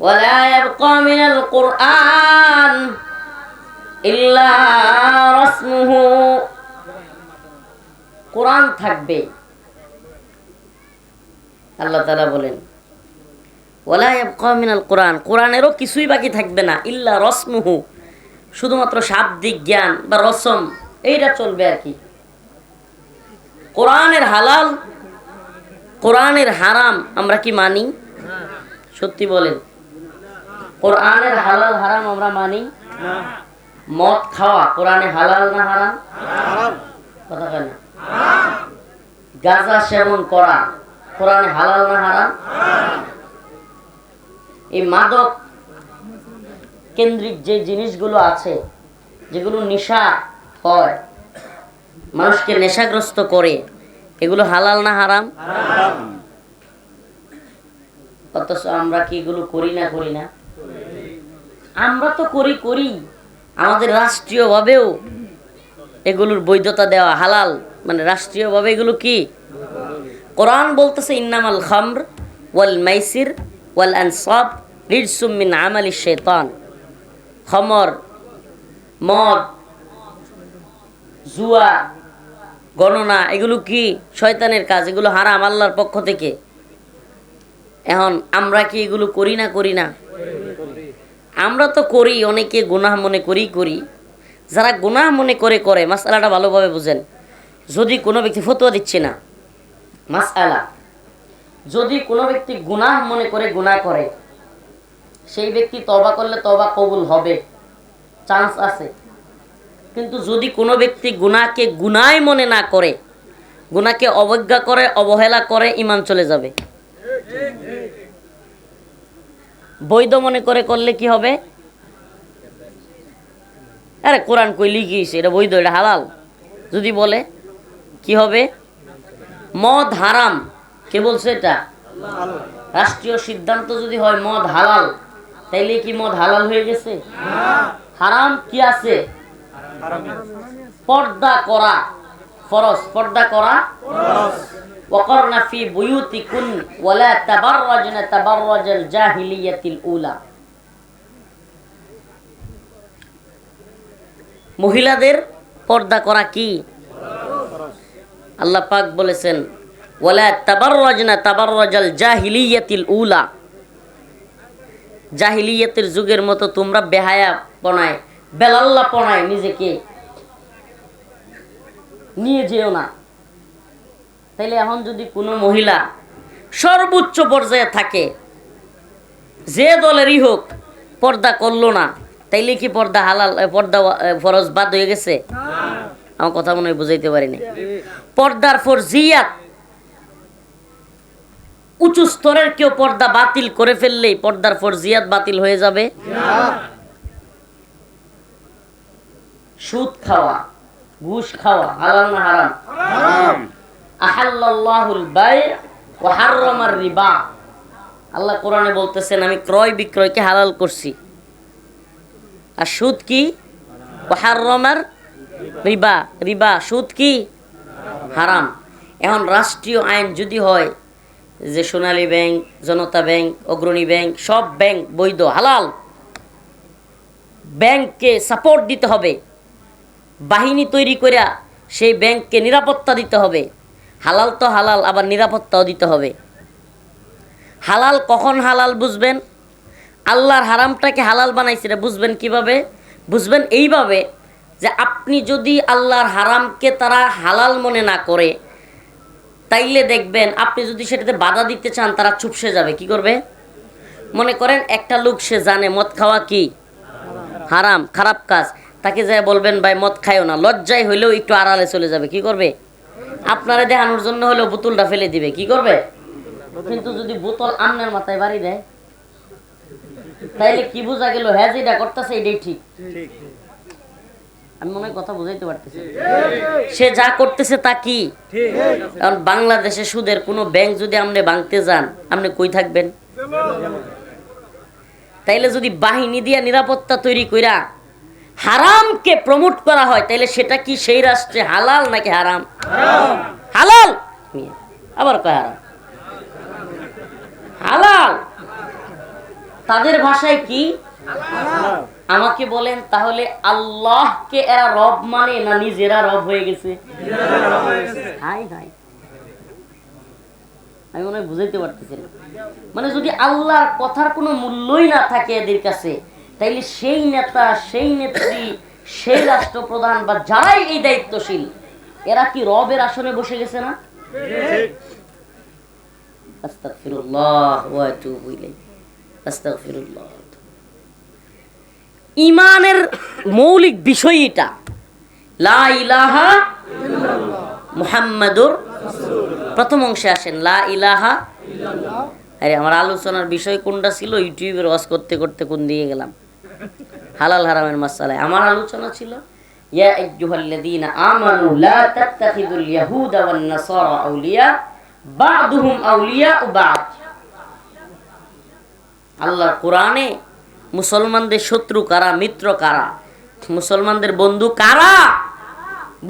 ولا يبقى من القرآن إلا رسمه কোরআন থাকবে আল্লাহ তালা বলেন ওলা ইয়াবকা মিনাল কোরআন কোরআনেরও কিছুই বাকি থাকবে না ইল্লা রসমুহু শুধুমাত্র শাব্দিক জ্ঞান বা রসম এইটা চলবে আর কি কোরআনের হালাল কোরআনের হারাম আমরা কি মানি সত্যি বলেন কোরআনের হালাল হারাম আমরা মানি? মদ খাওয়া কোরআনে হালাল না হারাম? কথা কয় না? গাঁজা সেবন করা কোরআনে হালাল না হারাম? এই মাদক কেন্দ্রিক যে জিনিসগুলো আছে যেগুলো নেশা হয় মানুষকে নেশাগ্রস্ত করে এগুলো হালাল না হারাম। অথচ আমরা কি এগুলো করি না করি না? আমরা তো করি করি। আমাদের রাষ্ট্রীয়ভাবেও এগুলোর বৈধতা দেওয়া হালাল। মানে রাষ্ট্রীয়ভাবে এগুলো কি? কোরআন বলতেছে, ইন্নামাল খামর ওয়াল মাইসির ওয়াল আনসাব রিজসুম মিন আমালি শেতান। খমর, মদ, জুয়া, গণনা, এগুলো কি শয়তানের কাজ? এগুলো হারাম আল্লাহর পক্ষ থেকে। এখন আমরা কি এগুলো করি না করি না? আমরা তো করি, অনেকে গুনাহ মনে করি করি। যারা গুনাহ মনে করে করে মাসালাটা ভালোভাবে বুঝেন। যদি কোনো ব্যক্তি ফতুয়া দিচ্ছে না মাসালা যদি কোনো ব্যক্তি গুনাহ মনে করে, গুনাহ করে, সেই ব্যক্তি তবা করলে তবা কবুল হবে চান্স আছে। কিন্তু যদি কোনো ব্যক্তি গুনাহকে গুনাই মনে না করে, গুনাহকে অবজ্ঞা করে, অবহেলা করে ইমান চলে যাবে। বৈধ মনে করে করলে কি হবে? আরে কোরআন কই লিখিয়েছে এটা বৈধ, এটা হালাল। যদি বলে, কি হবে? মদ হারাম। কে বলছে এটা? রাষ্ট্রীয় সিদ্ধান্ত যদি হয়, মদ হালাল, তাইলে কি মদ হালাল হয়ে গেছে? হারাম কি আছে? পর্দা করা ফরজ। পর্দা করা وقرن في بيوتكن ولا تبرجن تبرج الجاهلية الأولى মহিলাদের পর্দা করা কি আল্লাহ পাক বলেছেন ওয়ালা তাবাররাজনা তাবাররাজাল জাহিলিয়াতিল উলা জাহিলিয়াতের যুগের মতো তোমরা বেহায়া পনায় বেলাল্লা পনায় নিজেকে নিয়ে যেও না তাইলে এখন যদি কোনো মহিলা সর্বোচ্চ পর্যায়ে থাকে যে দলেরই হোক পর্দা করল না তাইলে কি পর্দা হালাল পর্দা ফরজ বাদ হয়ে গেছে? আমার কথা মনে হয় বুঝাইতে পারিনি। পর্দার ফরজিয়াত উঁচু স্তরের কেউ পর্দা বাতিল করে ফেললেই পর্দার ফরজিয়াত বাতিল হয়ে যাবে? সুদ খাওয়া ঘুষ খাওয়া হালাল না হারাম। আহাল্লাহুল বাই ও হাররামার রিবা। আল্লাহ কোরআনে বলতেছেন, আমি ক্রয় বিক্রয়কে হালাল করছি। আর সুদ কি? ও হাররামার রিবা। রিবা, সুদ কি? হারাম। এখন রাষ্ট্রীয় আইন যদি হয়, যে Sonali bank, Janata bank, Agrani bank, সব ব্যাংক বৈধ, হালাল, ব্যাংককে সাপোর্ট দিতে হবে। বাহিনী তৈরি করে সেই ব্যাংককে নিরাপত্তা দিতে হবে। হালাল তো হালাল, আবার নিরাপত্তাও দিতে হবে। হালাল কখন হালাল বুঝবেন? আল্লাহর হারামটাকে হালাল বানাইছে রে, বুঝবেন কীভাবে? বুঝবেন এইভাবে যে আপনি যদি আল্লাহর হারামকে তারা হালাল মনে না করে, তাইলে দেখবেন আপনি যদি সেটাতে বাধা দিতে চান, তারা চুপসে যাবে। কি করবে? মনে করেন একটা লোক, সে জানে মদ খাওয়া কি? হারাম, খারাপ কাজ। তাকে যায় বলবেন, ভাই, মদ খায়ও না। লজ্জায় হইলেও একটু আড়ালে চলে যাবে। কি করবে? আপনারা দেখানোর জন্য হলেও বোতলটা ফেলে দিবে, কি করবে? কিন্তু যদি বোতল আমনের মাথায় বাড়ি দেয়, তাইলে কি বোঝা গেল হ্যাঁ যেটা করতেছে এটাই ঠিক। আমি মনে কথা বুঝাইতে পারতেছি সে যা করতেছে তা কি? কারণ বাংলাদেশে সুদের কোনো ব্যাংক যদি আপনি ভাঙতে যান আপনি কই থাকবেন? তাইলে যদি বাহিনী দিয়া নিরাপত্তা তৈরি কইরা হারামকে প্রমোট করা হয়, তাইলে সেটা কি সেই রাষ্ট্রে হালাল নাকি হারাম? হালাল! আবার কয় হারাম? হালাল! তাদের ভাষায় কি? আমাকে বলেন, তাহলে আল্লাহকে এরা রব মানে না নিজেরা রব হয়ে গেছে? আমি মনে হয় বুঝাইতে পারতেছি মানে যদি আল্লাহর কথার কোনো মূল্যই না থাকে এদের কাছে তাইলে সেই নেতা, সেই নেত্রী, সেই রাষ্ট্রপ্রধান বা যারাই এই দায়িত্বশীল, এরা কি রবের আসনে বসে গেছে না? ইমানের মৌলিক বিষয় এটা। লা ইলাহা মুহাম্মাদুর প্রথম অংশে আসেন, লা আরে, আমার আলোচনার বিষয় কোনটা ছিল? ইউটিউবের ওয়াজ করতে করতে কোন দিকে গেলাম? হালাল হারামের মাসালায়। আমার আলোচনা ছিল, ইয়া আইয়ুহাল্লাযীনা আমানু লা তাত্তাখিদুল ইয়াহুদা ওয়ান নাসারা আউলিয়া, বা'দুহুম আউলিয়া বা'দ। আল্লাহর কোরআনে মুসলমানদের শত্রু কারা, মিত্র কারা? মুসলমানদের বন্ধু কারা?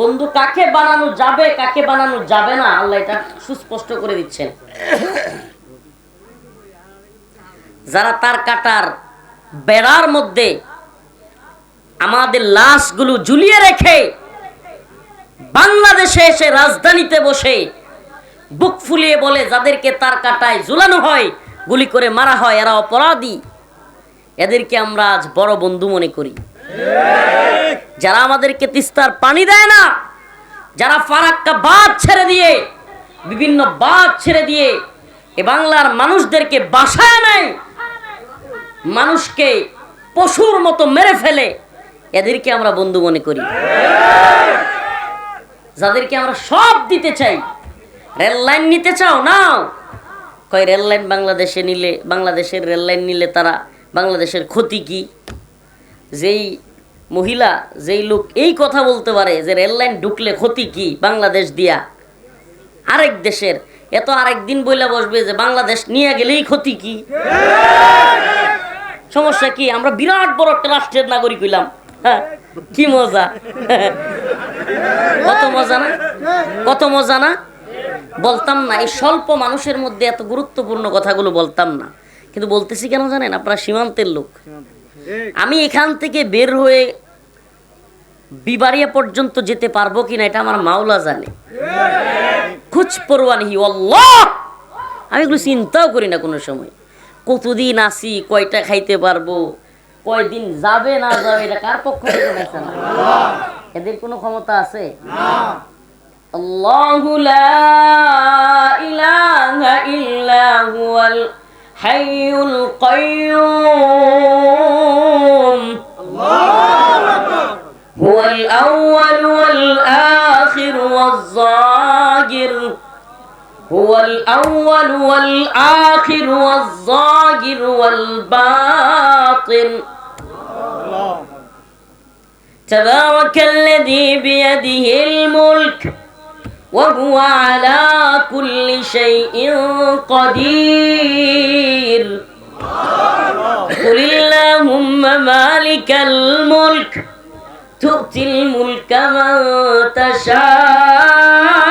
বন্ধু কাকে বানানো যাবে, কাকে বানানো যাবে না? আল্লাহ এটা সুস্পষ্ট করে দিচ্ছেন। যারা তার কাটার বেড়ার মধ্যে আমাদের লাশগুলো ঝুলিয়ে রেখে বাংলাদেশে এসে রাজধানীতে বসে বুক ফুলিয়ে বলে, যাদেরকে তার কাটায় ঝুলানো হয়, গুলি করে মারা হয়, এরা অপরাধী। এদেরকে আমরা আজ বড় বন্ধু মনে করি। যারা আমাদেরকে তিস্তার পানি দেয় না, যারা ফারাক্কা বাদ ছেড়ে দিয়ে, বিভিন্ন বাদ ছেড়ে দিয়ে এ বাংলার মানুষদেরকে বাসায় নেয় মানুষকে পশুর মতো মেরে ফেলে এদেরকে আমরা বন্ধু মনে করি। যাদেরকে আমরা সব দিতে চাই। রেল লাইন নিতে চাও নাও। কয়, রেল লাইন বাংলাদেশে নিলে, বাংলাদেশের রেল লাইন নিলে তারা বাংলাদেশের ক্ষতি কি? যেই মহিলা, যেই লোক এই কথা বলতে পারে যে রেল লাইন ঢুকলে ক্ষতি কি বাংলাদেশ দিয়া? আরেক দেশের এত আরেক দিন বইলা বসবে যে বাংলাদেশ নিয়ে গেলেই ক্ষতি কি? সমস্যা কি? আমরা বিরাট বড় একটা রাষ্ট্রের নাগরিক হইলাম। কি মজা? কত মজা না? কত মজা না? বলতাম না, এই স্বল্প মানুষের মধ্যে এত গুরুত্বপূর্ণ কথাগুলো বলতাম না। কিন্তু বলতেছি কেন জানেন? আপনারা সীমান্তের লোক। আমি এখান থেকে বের হয়ে বিবারিয়া পর্যন্ত যেতে পারব কিনা এটা আমার মাওলা জানে। খুচ আল্লাহ! আমি এগুলো চিন্তাও করি না কোনো সময়। কতদিন আসি কয়টা খাইতে পারব? কয়দিন যাবে না যাবে এটা কার পক্ষ থেকে ফেসলা এদের কোনো ক্ষমতা আছে الله لا إله إلا هو الحي القيوم هو الأول والآخر والظاهر هو الأول والآخر والظاهر والباطن. تبارك الذي بيده الملك وهو على كل شيء قدير. قل اللهم مالك الملك تؤتي الملك من تشاء.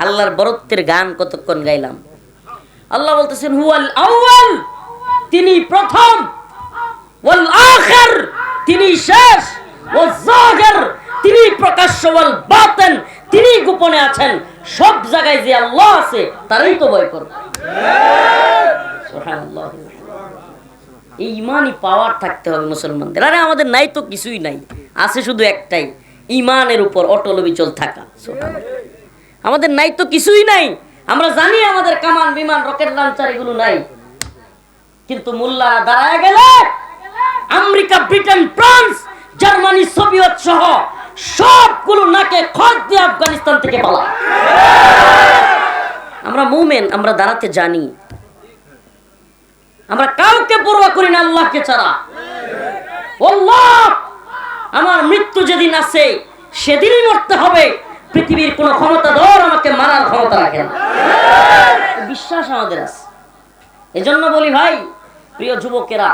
আল্লাহর বরত্বের গান কতক্ষণ গাইলাম? আল্লাহ বলতেছেন, হুয়াল আউয়াল, তিনি প্রথম। ওয়াল আখির, তিনি শেষ। ওয়াল জাহির তিনি প্রকাশ্য। ওয়াল বাতিন, তিনি গোপনে আছেন। সব জায়গায় যে আল্লাহ আছে, তারই তো ভয় করবে সুবহানাল্লাহ। এই ইমানই পাওয়ার থাকতে হবে মুসলমানদের। আরে, আমাদের নাই তো কিছুই নাই। আছে শুধু একটাই, ইমানের উপর অটল অবিচল থাকা। আমাদের নাই তো কিছুই নাই। আমরা জানি আমাদের কামান, বিমান রকেট লঞ্চার এগুলো নাই। কিন্তু মোল্লা দাঁড়ায় গেলে America, Britain, France, Germany, Soviet সহ সবগুলো নাকে খত দিয়ে আফগানিস্তান থেকে পালা আমরা মুমেন, আমরা দাঁড়াতে জানি। আমরা কাউকে পরোয়া করি না আল্লাহকে ছাড়া। আল্লাহ, আমার মৃত্যু যেদিন আছে, সেদিনই মরতে হবে। পৃথিবীর কোন ক্ষমতা ধর আমাকে মারার ক্ষমতা রাখে না। বিশ্বাস আমাদের আছে। এজন্য বলি ভাই প্রিয় যুবকেরা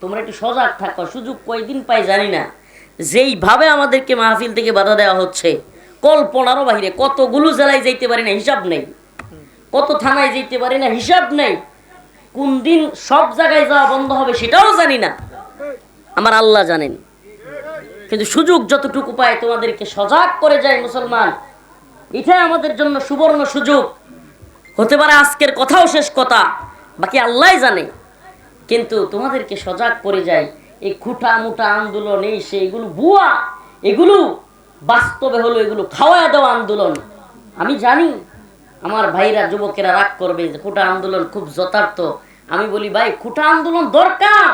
তোমরা একটু সজাগ থাকো। সুযোগ কয়দিন পাই জানি না। যেইভাবে আমাদেরকে মাহফিল থেকে বাধা দেওয়া হচ্ছে কল্পনারও বাহিরে কতগুলো জেলায় যাইতে পারি না হিসাব নেই। কত থানায় যেতে পারি না হিসাব নেই। কোন দিন সব জায়গায় যাওয়া বন্ধ হবে সেটাও জানি না। আমার আল্লাহ জানেন। কিন্তু সুযোগ যতটুকু পায় তোমাদেরকে সজাগ করে যায় মুসলমান। এটাই আমাদের জন্য সুবর্ণ সুযোগ। হতে পারে আজকের কথাও শেষ কথা, বাকি আল্লাহ জানে। কিন্তু তোমাদেরকে সজাগ করে যায়, এই খুঁটা মুটা আন্দোলন, এই সে, এগুলো ভুয়া। এগুলো বাস্তবে হলো, এগুলো খাওয়া দেওয়া আন্দোলন। আমি জানি, আমার ভাইরা, যুবকেরা রাগ করবে যে খুঁটা আন্দোলন খুব যথার্থ। আমি বলি, ভাই, খুঁটা আন্দোলন দরকার।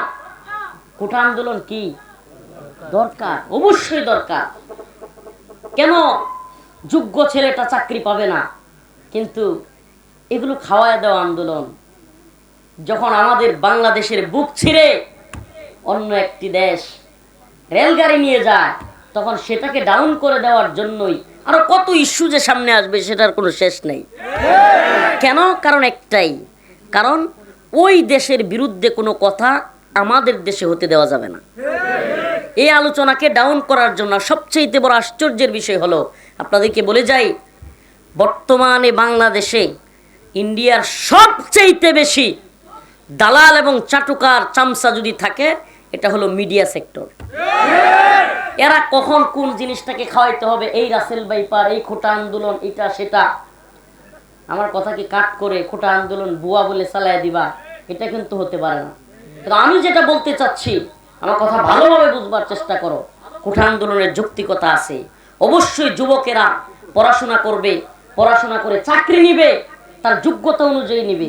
খুঁটা আন্দোলন কি? দরকার, অবশ্যই দরকার। কেন? যোগ্য ছেলেটা চাকরি পাবে না। কিন্তু এগুলো খাওয়ায় দেওয়া আন্দোলন। যখন আমাদের বাংলাদেশের বুক ছিঁড়ে অন্য একটি দেশ রেলগাড়ি নিয়ে যায়, তখন সেটাকে ডাউন করে দেওয়ার জন্যই আরও কত ইস্যু যে সামনে আসবে সেটার কোনো শেষ নেই। কেন? কারণ একটাই। কারণ ওই দেশের বিরুদ্ধে কোনো কথা আমাদের দেশে হতে দেওয়া যাবে না। এই আলোচনাকে ডাউন করার জন্য সবচেয়ে বড় আশ্চর্যের বিষয় হলো, আপনাদেরকে বলে যাই, বর্তমানে বাংলাদেশে ইন্ডিয়ার সবচেয়ে বেশি দালাল এবং চাটুকার চামচা যদি থাকে, এটা হলো মিডিয়া সেক্টর এরা কখন কোন জিনিসটাকে খাওয়াইতে হবে? এই রাসেল বাইপার এই খোটা আন্দোলন, এটা, সেটা। আমার কথাকে কাট করে খোটা আন্দোলন বুয়া বলে চালায় দিবা? এটা কিন্তু হতে পারে না। আমি যেটা বলতে চাচ্ছি আমার কথা ভালোভাবে বুঝবার চেষ্টা করো। কোঠা আন্দোলনের যৌক্তিকতা আছে। অবশ্যই যুবকেরা পড়াশোনা করবে, পড়াশোনা করে চাকরি নিবে, তার যোগ্যতা অনুযায়ী নিবে।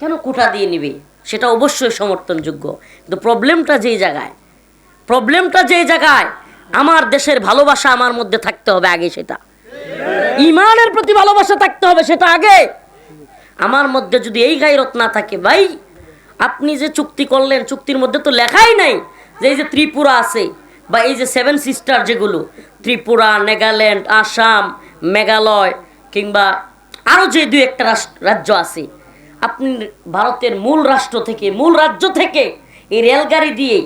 কেন কোঠা দিয়ে নিবে? সেটা অবশ্যই সমর্থনযোগ্য। কিন্তু প্রবলেমটা যেই জায়গায়, প্রবলেমটা যেই জায়গায়, আমার দেশের ভালোবাসা আমার মধ্যে থাকতে হবে আগে সেটা। ইমানের প্রতি ভালোবাসা থাকতে হবে সেটা আগে। আমার মধ্যে যদি এই গাইরত না থাকে, ভাই আপনি যে চুক্তি করলেন, চুক্তির মধ্যে তো লেখাই নাই যে এই যে ত্রিপুরা আছে বা এই যে সেভেন সিস্টার যেগুলো, ত্রিপুরা, নেগাল্যান্ড, আসাম, মেঘালয় কিংবা আরও যে দুই একটা রাজ্য আছে, আপনি ভারতের মূল রাষ্ট্র থেকে, মূল রাজ্য থেকে এই রেলগাড়ি দিয়ে,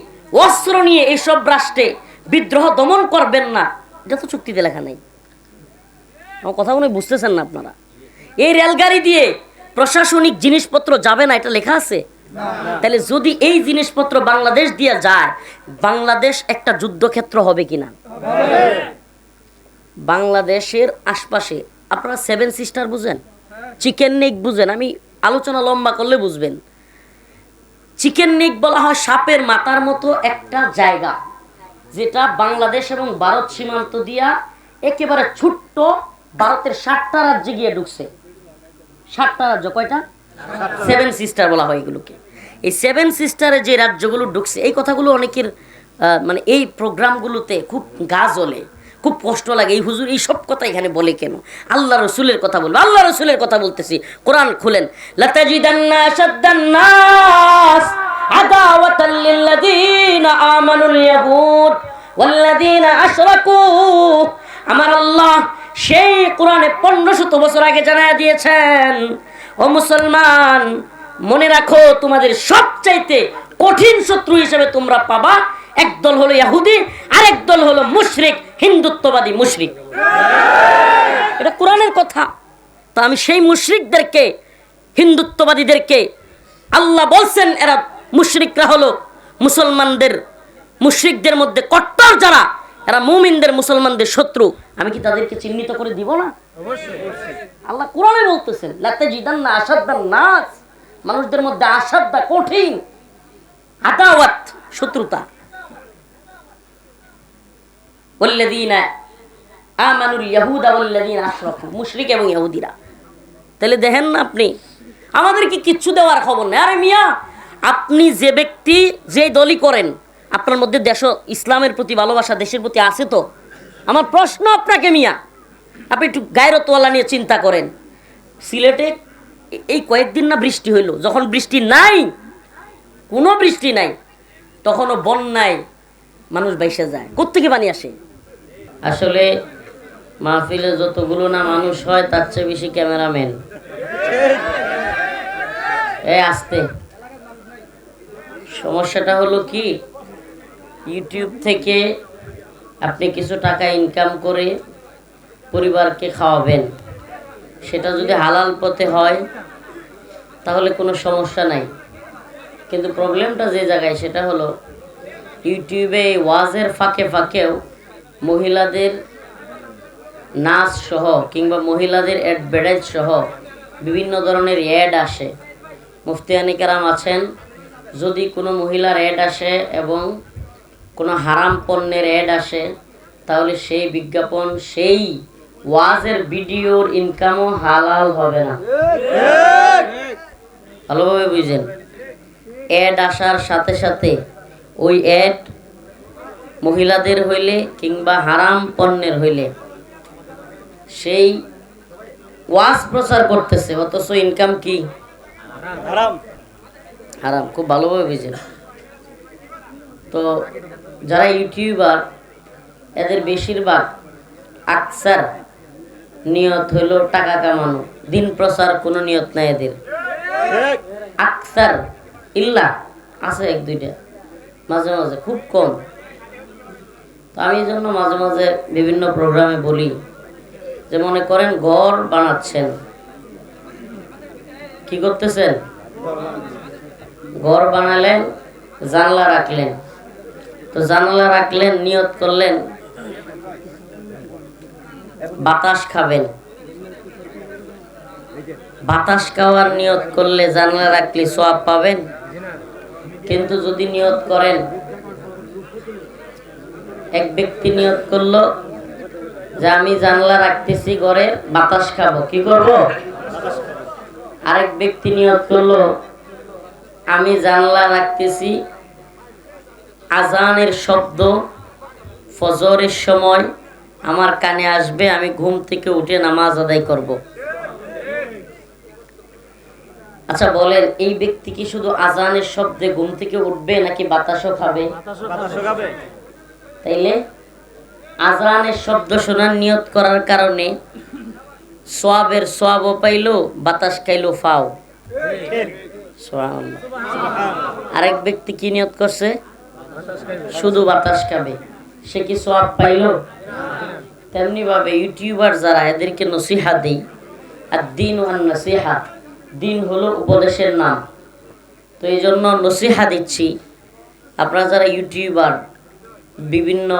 অস্ত্র নিয়ে এইসব রাষ্ট্রে বিদ্রোহ দমন করবেন না, এটা তো চুক্তিতে লেখা নেই। আমার কথা মনে বুঝতেছেন না আপনারা। এই রেলগাড়ি দিয়ে প্রশাসনিক জিনিসপত্র যাবে না, এটা লেখা আছে? তাহলে যদি এই জিনিসপত্র বাংলাদেশ দিয়ে যায়, বাংলাদেশ একটা যুদ্ধক্ষেত্র হবে কিনা? বাংলাদেশের আশপাশে, আপনারা সেভেন সিস্টার বুঝেন? চিকেন নেক বুঝেন? আমি আলোচনা লম্বা করলে বুঝবেন। চিকেন নেক বলা হয় সাপের মাথার মতো একটা জায়গা, যেটা বাংলাদেশ এবং ভারত সীমান্ত দিয়া একেবারে ছোট্ট ভারতের ষাটটা রাজ্যে গিয়ে ঢুকছে। ষাটটা রাজ্য, কয়টা? সেভেন সিস্টার বলা হয় এগুলোকে। এই সেভেন সিস্টারে যে রাজ্যগুলো ঢুকছে, এই কথাগুলো অনেকের মানে এই প্রোগ্রামগুলোতে খুব গা জ্বলে, খুব কষ্ট লাগে। এই হুজুর এই সব কথা এখানে বলে কেন? আল্লাহ রসুলের কথা বলব। আল্লাহ রসুলের কথা বলতেছি। কোরআন খুলেন আমার আল্লাহ সেই কোরআনে পনেরো শত বছর আগে জানায় দিয়েছেন ও মুসলমান, মনে রাখো, তোমাদের সবচাইতে কঠিন শত্রু হিসেবে তোমরা পাবা একদল হলো ইয়াহুদি, আরেক দল হলো মুশরিক, হিন্দুত্ববাদী মুশরিক। এটা কোরআনের কথা। তো আমি সেই মুশরিকদেরকে, হিন্দুত্ববাদীদেরকে আল্লাহ বলছেন, এরা মুশরিকরা হলো মুসলমানদের, মুশরিকদের মধ্যে কট্টর যারা এরা মুমিনদের মুসলমানদের শত্রু। আমি কি তাদেরকে চিহ্নিত করে দিব না? আল্লাহ কোরআনে বলতেছেন লাতে জিদান না আসাদ্দান নাস। মানুষদের মধ্যে আসাদ্দা কঠিন আদাওয়াত শত্রুতা। ওয়াল্লাযীনা আমানুল ইয়াহুদা আশরাকু মুশরিক এবং ইহুদিরা তাহলে দেখেন না আপনি আমাদেরকে কিচ্ছু দেওয়ার খবর নেই। আরে মিয়া আপনি যে ব্যক্তি যে দলই করেন আপনার মধ্যে দেশ ইসলামের প্রতি ভালোবাসা দেশের প্রতি আছে তো? আমার প্রশ্ন আপনাকে মিয়া, আপনি একটু গায়রতওয়ালা নিয়ে চিন্তা করেন। সিলেটে এই কয়েকদিন না বৃষ্টি হইল, যখন বৃষ্টি নাই, কোনো বৃষ্টি নাই, তখনও বন্যায় মানুষ বাইসে যায়। কোত্থেকে পানি আসে? আসলে মাহফিলে যতগুলো না মানুষ হয়, তার চেয়ে বেশি ক্যামেরাম্যান। এ, আসতে। সমস্যাটা হলো কি? ইউটিউব থেকে আপনি কিছু টাকা ইনকাম করে পরিবারকে খাওয়াবেন। সেটা যদি হালাল পথে হয়, তাহলে কোনো সমস্যা নাই। কিন্তু প্রবলেমটা যে জায়গায়, সেটা হলো ইউটিউবে ওয়াজের ফাঁকে ফাঁকেও মহিলাদের নাচ সহ কিংবা মহিলাদের অ্যাডভার্টাইজ সহ বিভিন্ন ধরনের অ্যাড আসে। মুফতিয়ানি কেরাম আছেন, যদি কোনো মহিলার অ্যাড আসে এবং কোনো হারাম পণ্যের অ্যাড আসে তাহলে সেই বিজ্ঞাপন সেই ওয়াজের ভিডিওর ইনকামও হালাল হবে না। ভালোভাবে বুঝেন। অ্যাড আসার সাথে সাথে ওই অ্যাড মহিলাদের হইলে কিংবা হারাম পণ্যের হইলে সেই ওয়াজ প্রচার করতেছে অথচ ইনকাম কি? হারাম খুব ভালোভাবে বুঝেন। তো যারা ইউটিউবার, এদের বেশিরভাগ আকসার নিয়ত হইল টাকা কামানো। দিন প্রচার কোনো নিয়ত নাই এদের। আকসার ইল্লা আছে এক, দুইটা। মাঝে মাঝে, খুব কম। তো আমি জন্য মাঝে মাঝে বিভিন্ন প্রোগ্রামে বলি যে, মনে করেন ঘর বানাচ্ছেন। কি করতেছেন? ঘর বানালেন, জানলা রাখলেন। তো জানলা রাখলেন, নিয়ত করলেন। বাতাস খাবেন। বাতাস খাওয়ার নিয়ত করলে জানলা রাখলে সোয়াব পাবেন। কিন্তু যদি নিয়ত করেন, এক ব্যক্তি নিয়ত করল যে আমি জানলা রাখতেছি ঘরে, বাতাস খাব, কি করব? আরেক ব্যক্তি নিয়ত করল, আমি জানলা রাখতেছি আজানের শব্দ ফজরের সময় আমার কানে আসবে আমি ঘুম থেকে উঠে নামাজ আদায় করব। আচ্ছা বলেন এই ব্যক্তি কি শুধু আজানের শব্দে ঘুম থেকে উঠবে নাকি বাতাসও খাবে? তাইলে আজানের শব্দ শোনার নিয়ত করার কারণে সোয়াবের সোয়াবও পাইলো বাতাস খাইলো ফাও। আরেক ব্যক্তি কি নিয়ত করছে? শুধু বাতাস খাবে। সে কি সোয়াব পাইলো? তেমনি ভাবে ইউটিউবার যারা এদেরকে নসিহা দেই, আর দিন ওয়ান নসিহা, দিন হলো উপদেশের নাম। তো এই জন্য নসিহা দিচ্ছি, আপনারা যারা ইউটিউবার, বিভিন্ন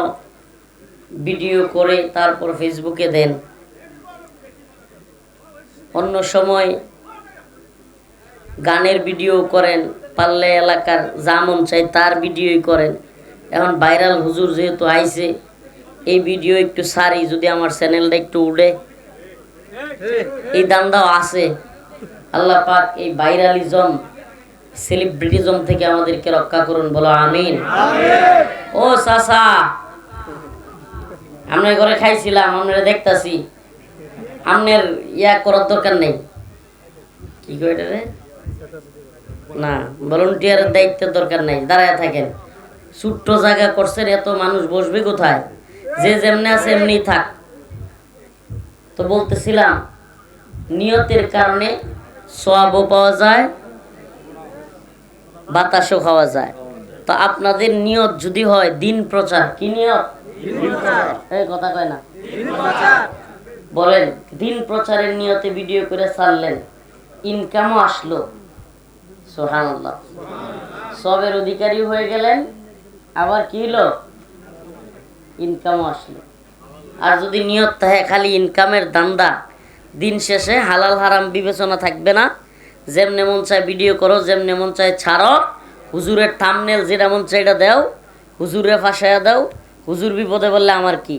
ভিডিও করে তারপর ফেসবুকে দেন। অন্য সময় গানের ভিডিও করেন পাল্লে এলাকার যা মন চাই তার ভিডিওই করেন। এখন ভাইরাল হুজুর যেহেতু আইছে, এই ভিডিও একটু সারি, যদি আমার চ্যানেলটা একটু উড়ে। এই দান্দাও আছে। আল্লাহ পাক এই ভাইরালিজম, সেলিব্রিটিজম থেকে আমাদেরকে রক্ষা করুন, বলো আমিন। ও চাচা আমরা ঘরে খাইছিলাম আমরা দেখতাছি। আমনের ইয়া করার দরকার নেই। কি এটা রে? না ভলেন্টিয়ারের দায়িত্বের দরকার নাই দাঁড়ায় থাকেন। ছোট্ট জায়গা করছেন এত মানুষ বসবে কোথায়? যে যেমনি আছে এমনি থাক। তো বলতেছিলাম নিয়তের কারণে সোয়াবও পাওয়া যায় বাতাসও খাওয়া যায়। তো আপনাদের নিয়ত যদি হয় দিন প্রচার। কি নিয়ত? এই কথা কয় না। বলেন দিন প্রচারের নিয়তে ভিডিও করে ছাড়লেন। ইনকামও আসলো। সোহানাল্লাহ সবের অধিকারী হয়ে গেলেন আবার কি হলো? ইনকামও আসলো। আর যদি নিয়ত থাকে খালি ইনকামের দান্দা দিন শেষে হালাল হারাম বিবেচনা থাকবে না। যেমনে মন চায় ভিডিও করো যেমনে মন চায় ছাড়ো হুজুরের থামনেল যেটা মন চায় এটা দাও হুজুরে ফাঁসাইয়া দাও হুজুর বিপদে বললে আমার কি?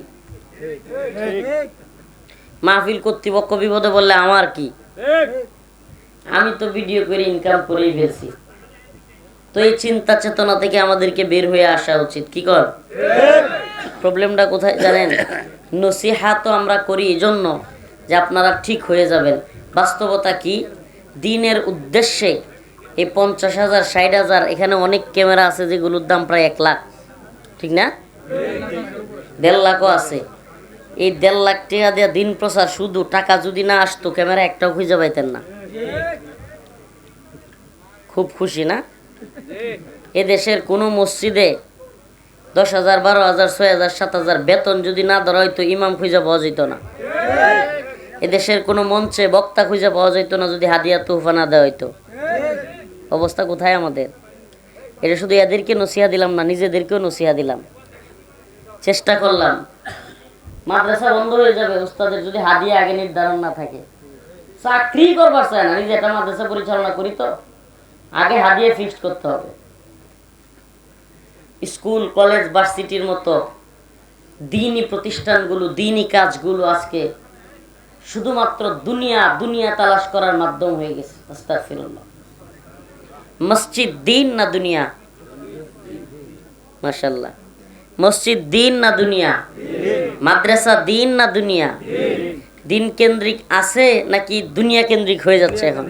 মাহফিল কর্তৃপক্ষ বিপদে বললে আমার কি? আমি তো ভিডিও করে ইনকাম করেই ফেলছি। তো এই চিন্তা চেতনা থেকে আমাদেরকে বের হয়ে আসা উচিত, কি কর? প্রবলেমটা কোথায় জানেন? নসিহা তো আমরা করি এই জন্য যে আপনারা ঠিক হয়ে যাবেন। বাস্তবতা কি? দিনের উদ্দেশ্যে এই পঞ্চাশ হাজার, ষাট হাজার, এখানে অনেক ক্যামেরা আছে যেগুলোর দাম প্রায় এক লাখ। ঠিক না? দেড় লাখও আছে। এই দেড় লাখ টাকা দিয়ে দিন প্রচার শুধু টাকা যদি না আসতো ক্যামেরা একটাও খুঁজে পাইতেন না। খুব খুশি, না? এদেশের কোনো মসজিদে দশ হাজার, বারো হাজার, ছয় হাজার, সাত হাজার বেতন যদি না ধরা হইতো, ইমাম খুঁজে পাওয়া যেত না। এদেশের কোনো মঞ্চে বক্তা খুঁজে পাওয়া যেত না যদি হাদিয়া তুফা না দেওয়া হইতো। অবস্থা কোথায় আমাদের? এটা শুধু এদেরকে নসিহা দিলাম না, নিজেদেরকেও নসিহা দিলাম। চেষ্টা করলাম। মাদ্রাসা বন্ধ হয়ে যাবে, ওস্তাদের যদি হাদিয়া আগে নির্ধারণ না থাকে। চাকরি করবার চায় না, নিজে একটা মাদ্রাসা পরিচালনা করি তো। আগে হাদিয়া ফিক্সড করতে হবে। স্কুল, কলেজ, ভার্সিটির মতো দিনই প্রতিষ্ঠানগুলো, দিনই কাজগুলো আজকে শুধুমাত্র দুনিয়া দুনিয়া তালাশ করার মাধ্যম হয়ে গেছে। আস্তাগফিরুল্লাহ। মসজিদ দিন না দুনিয়া? মাশাল্লাহ মসজিদ দিন না দুনিয়া? মাদ্রাসা দিন না দুনিয়া? দিন কেন্দ্রিক আছে নাকি দুনিয়া কেন্দ্রিক হয়ে যাচ্ছে এখন?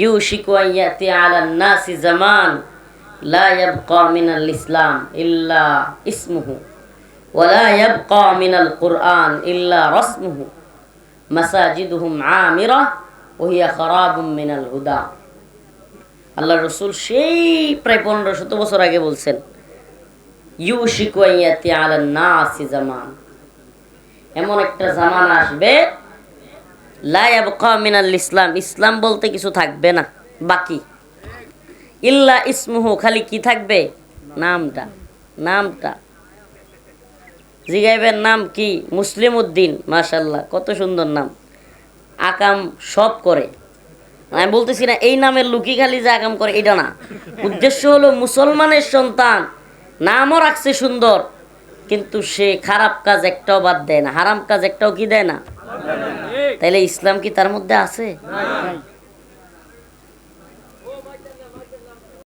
ইউ আন ইয়াতি আলা নাসি জামান, লা ইয়াবকা মিনাল ইসলাম ইল্লা ইসমুহু ওয়ালা ইয়াবকা মিনাল কুরআন ইল্লা রাসমুহু। মাসাজিদুহুম আমিরা ওহিয়া খারাবুম মিনাল হুদা। আল্লাহ রসুল সেই প্রায় পনেরো শত বছর আগে বলছেন, ইউশিকু আন ইয়াতি আলা নাসি জামান। এমন একটা জামান আসবে ইসলাম ইসলাম বলতে কিছু থাকবে না, বাকি। ইল্লা ইসমুহু, খালি কি থাকবে? নামটা নামটা। জিগাইবের নাম কি? মুসলিম উদ্দিন মাশাল্লাহ কত সুন্দর নাম। আকাম সব করে। আমি বলতেছি না, এই নামের লুকি খালি যে আকাম করে, এটা না। উদ্দেশ্য হলো মুসলমানের সন্তান, নামও রাখছে সুন্দর কিন্তু সে খারাপ কাজ একটাও বাদ দেয় না হারাম কাজ একটাও কি দেয় না? তাইলে ইসলাম কি তার মধ্যে আছে?